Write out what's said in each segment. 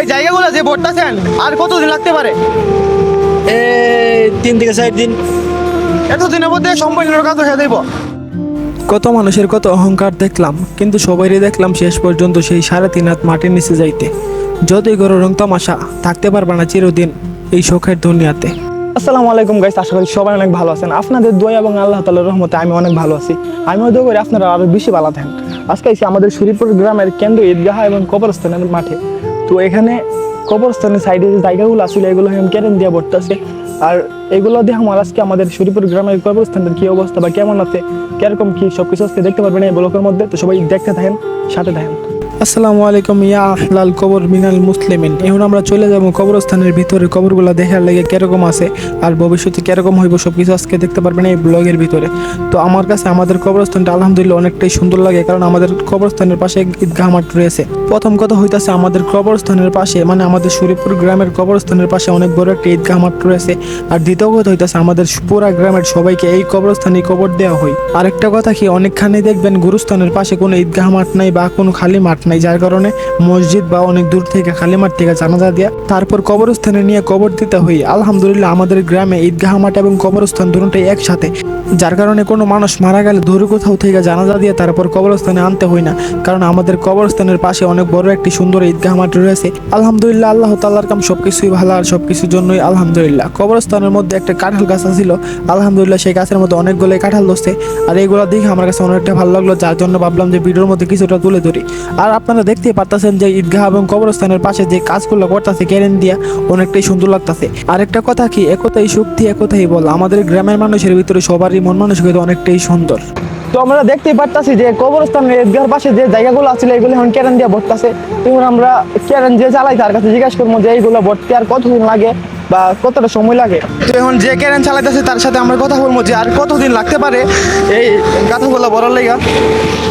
এই জায়গাগুলো যে ভোটটাছেন আর কতদিন লাগতে পারে? এই তিন থেকে চার দিন। এতদিনের মধ্যে সম্পূর্ণ কাজ হয়ে দেব। কত মানুষের কত অহংকার দেখলাম কিন্তু সবাইরই দেখলাম শেষ পর্যন্ত সেই সাড়ে তিন হাত মাটির নিচে যাইতে। যতই করো রং তামাশা থাকতে পারবে না চিরদিন এই শোকের দুনিয়াতে। আসসালামু আলাইকুম গাইস আশা করি সবাই অনেক ভালো আছেন। আপনাদের দোয়া এবং আল্লাহ তাআলার রহমতে আমি অনেক ভালো আছি। আমি দোয়া করি আপনারা আরও বেশি ভালো থাকেন। আজকে আমাদের শরীরপুর গ্রামের কেন্দ্র ঈদগাহ এবং কবরস্থানের মাঠে। তো এখানে কবরস্থানের সাইডে যে জায়গাগুলো আসলে এগুলো কেরেন দিয়ে বর্তাছে আর এগুলো দিয়ে আমার আজকে আমাদের শরীপুর গ্রামের কবরস্থানের কী অবস্থা বা কেমন আছে, কীরকম কী সব কিছু আজকে দেখতে পারবেন এই ব্লকের মধ্যে। তো সবাই দেখতে থাকেন, সাথে থাকেন। আসসালামু আলাইকুম, ইয়া আহলাল কবর মিনাল মুসলিমিন। এখন আমরা চলে যাব কবরস্থানের ভিতরে, কবরগুলো দেখার লেগে কীরকম আছে আর ভবিষ্যতে কীরকম হইব সব কিছু আজকে দেখতে পারবেন এই ব্লগের ভিতরে। তো আমার কাছে, আমাদের কবরস্থানটা আলহামদুলিল্লাহ অনেকটাই সুন্দর লাগে, কারণ আমাদের কবরস্থানের পাশে ঈদগাহ মাঠ রয়েছে। প্রথম কথা হইতাছে, আমাদের কবরস্থানের পাশে মানে আমাদের শরীফপুর গ্রামের কবরস্থানের পাশে অনেক বড় একটা ঈদগাহ মাঠ রয়েছে। আর দ্বিতীয় কথা হইতাছে, আমাদের পুরা গ্রামের সবাইকে এই কবরস্থানে কবর দেওয়া হয়। আরেকটা কথা কি, অনেকখানি দেখবেন গুরুস্থানের পাশে কোনো ঈদগাহ মাঠ নাই বা কোনো খালি মাঠ নাই, যার কারণে মসজিদ বা অনেক দূর থেকে খালি মাঠ থেকে জানাজা দেয়া তারপর কবরস্থানে নিয়ে কবর দিতে হই আলহামদুলিল্লাহ, আমাদের গ্রামে ঈদগাহ মাঠ এবং কবরস্থান দুটোই একসাথে। যার কারণে কোনো মানুষ মারা গেলে দূরে কোথাও থেকে জানাজা দিয়ে তারপর কবরস্থানে আনতে হয় না। কারণ আমাদের কবরস্থানের পাশে অনেক বড় একটি সুন্দর ঈদগাহ মাঠ রয়েছে। আলহামদুলিল্লাহ, আল্লাহ তাল্লার কাম সব কিছুই ভালো আর সব কিছুর জন্যই আলহামদুলিল্লাহ। কবরস্থানের মধ্যে একটা কাঁঠাল গাছ ছিল আলহামদুলিল্লাহ, সেই গাছের মধ্যে অনেকগুলো কাঁঠাল ধরছে। আর এইগুলো দেখে আমার কাছে অনেকটা ভালো লাগল। যার জন্য ভাবলাম যে ভিডিওর মধ্যে কিছুটা তুলে ধরি। আর আপনারা দেখতেই পারতেছেন যে ঈদগাহ এবং কবরস্থানের পাশে যে কাজগুলো করতেছে কেরেন দিয়া অনেকটাই সুন্দর লাগতেছে। আরেকটা কথা কি, একতাই শক্তি, একতাই বল। আমাদের গ্রামের মানুষের ভিতরে সবারই মন মানুষ মানসিকতা অনেকটাই সুন্দর। তো আমরা দেখতেই পারতাছি যে কবরস্থানের ঈদগার পাশে যে জায়গাগুলো আছে এগুলো এখন কেরেন দিয়ে ভরতেছে তখন আমরা কেরেন যে চালাই, তার কাছে জিজ্ঞাসা করব যে এইগুলো ভরতে আর কতদিন লাগে? বা কতটা সময় লাগে? তো এখন যে ক্যারেন চালাইতেছে তার সাথে আমরা কথা বলব যে আর কতদিন লাগতে পারে এই গাথাগুলো বড়ার লেগা।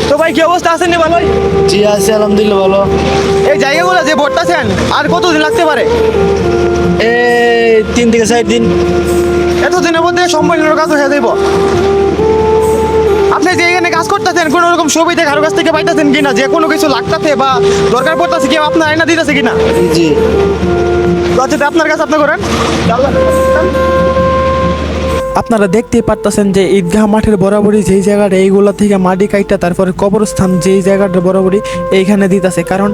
তো ভাই কি অবস্থা? আছেন ভালোই? জি আছে আলহামদুলিল্লাহ ভালো। এই জায়গাগুলো যে ভরতেছেন আর কতদিন লাগতে পারে? এই তিন থেকে চার দিন। এতদিনের মধ্যে সম্পূর্ণ কাজ হয়ে যাইব। আপনি যে এখানে কাজ করতেছেন কোনো রকম সুবিধা কারও কাছ থেকে পাইতেছেন কিনা? যে কোনো কিছু লাগতেছে বা দরকার পড়তেছে কেউ আপনার আয়না দিতেছে কিনা? জি। আচ্ছা, আপনার কাছে আপনি করেন। আপনারা দেখতেই পারতেছেন যে ঈদগাহ মাঠের বরাবরই যেই জায়গাটা এইগুলা থেকে মাটি কাইটা, তারপরে কবরস্থান যেই জায়গাটা বরাবরই এইখানে দিতেছে। কারণ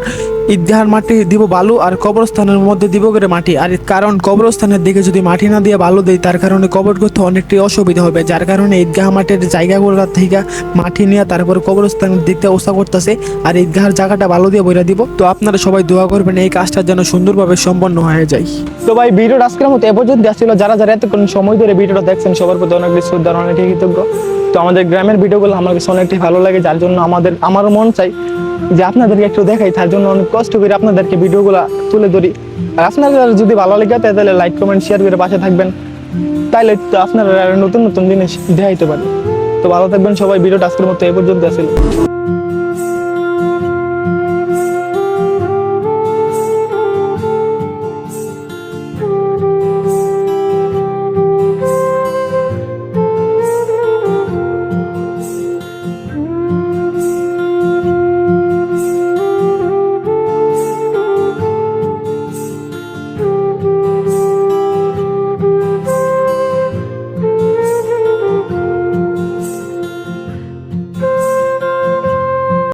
ঈদগাহার মাটি দিব বালু আর কবরস্থানের মধ্যে দিব করে মাটি। আর কারণ কবরস্থানের দিকে যদি মাটি না দিয়ে বালু দেয়, তার কারণে কবর করতে অনেকটাই অসুবিধা হবে। যার কারণে ঈদগাহ মাঠের জায়গাগুলো থেকে মাটি নিয়ে তারপর কবরস্থানের দিকটা ওসা করতেছে। আর ঈদগাহার জায়গাটা বালু দিয়ে বইরা দিব। তো আপনারা সবাই দোয়া করবেন এই কাজটা যেন সুন্দরভাবে সম্পন্ন হয়ে যায়। তো ভাই, ভিডিওটা আজকের মতো এ পর্যন্ত আসছিল যারা যারা এতক্ষণ সময় ধরে ভিডিওটা দেখছেন সবার প্রতি অনেক বেশি শ্রদ্ধা আর অনেক কৃতজ্ঞ। তো আমাদের গ্রামের ভিডিওগুলো আমার কাছে অনেকটাই ভালো লাগে, যার জন্য আমাদের আমারও মন চাই যে আপনাদেরকে একটু দেখাই, তার জন্য অনেক কষ্ট করে আপনাদেরকে ভিডিওগুলো তুলে ধরি। আর আপনাদের যদি ভালো লাগে তাহলে লাইক কমেন্ট শেয়ার করে পাশে থাকবেন। তাইলে তো আপনারা নতুন নতুন জিনিস দেখাইতে পারি তো ভালো থাকবেন সবাই, ভিডিওটা আজকের মতো এ পর্যন্ত আসছিল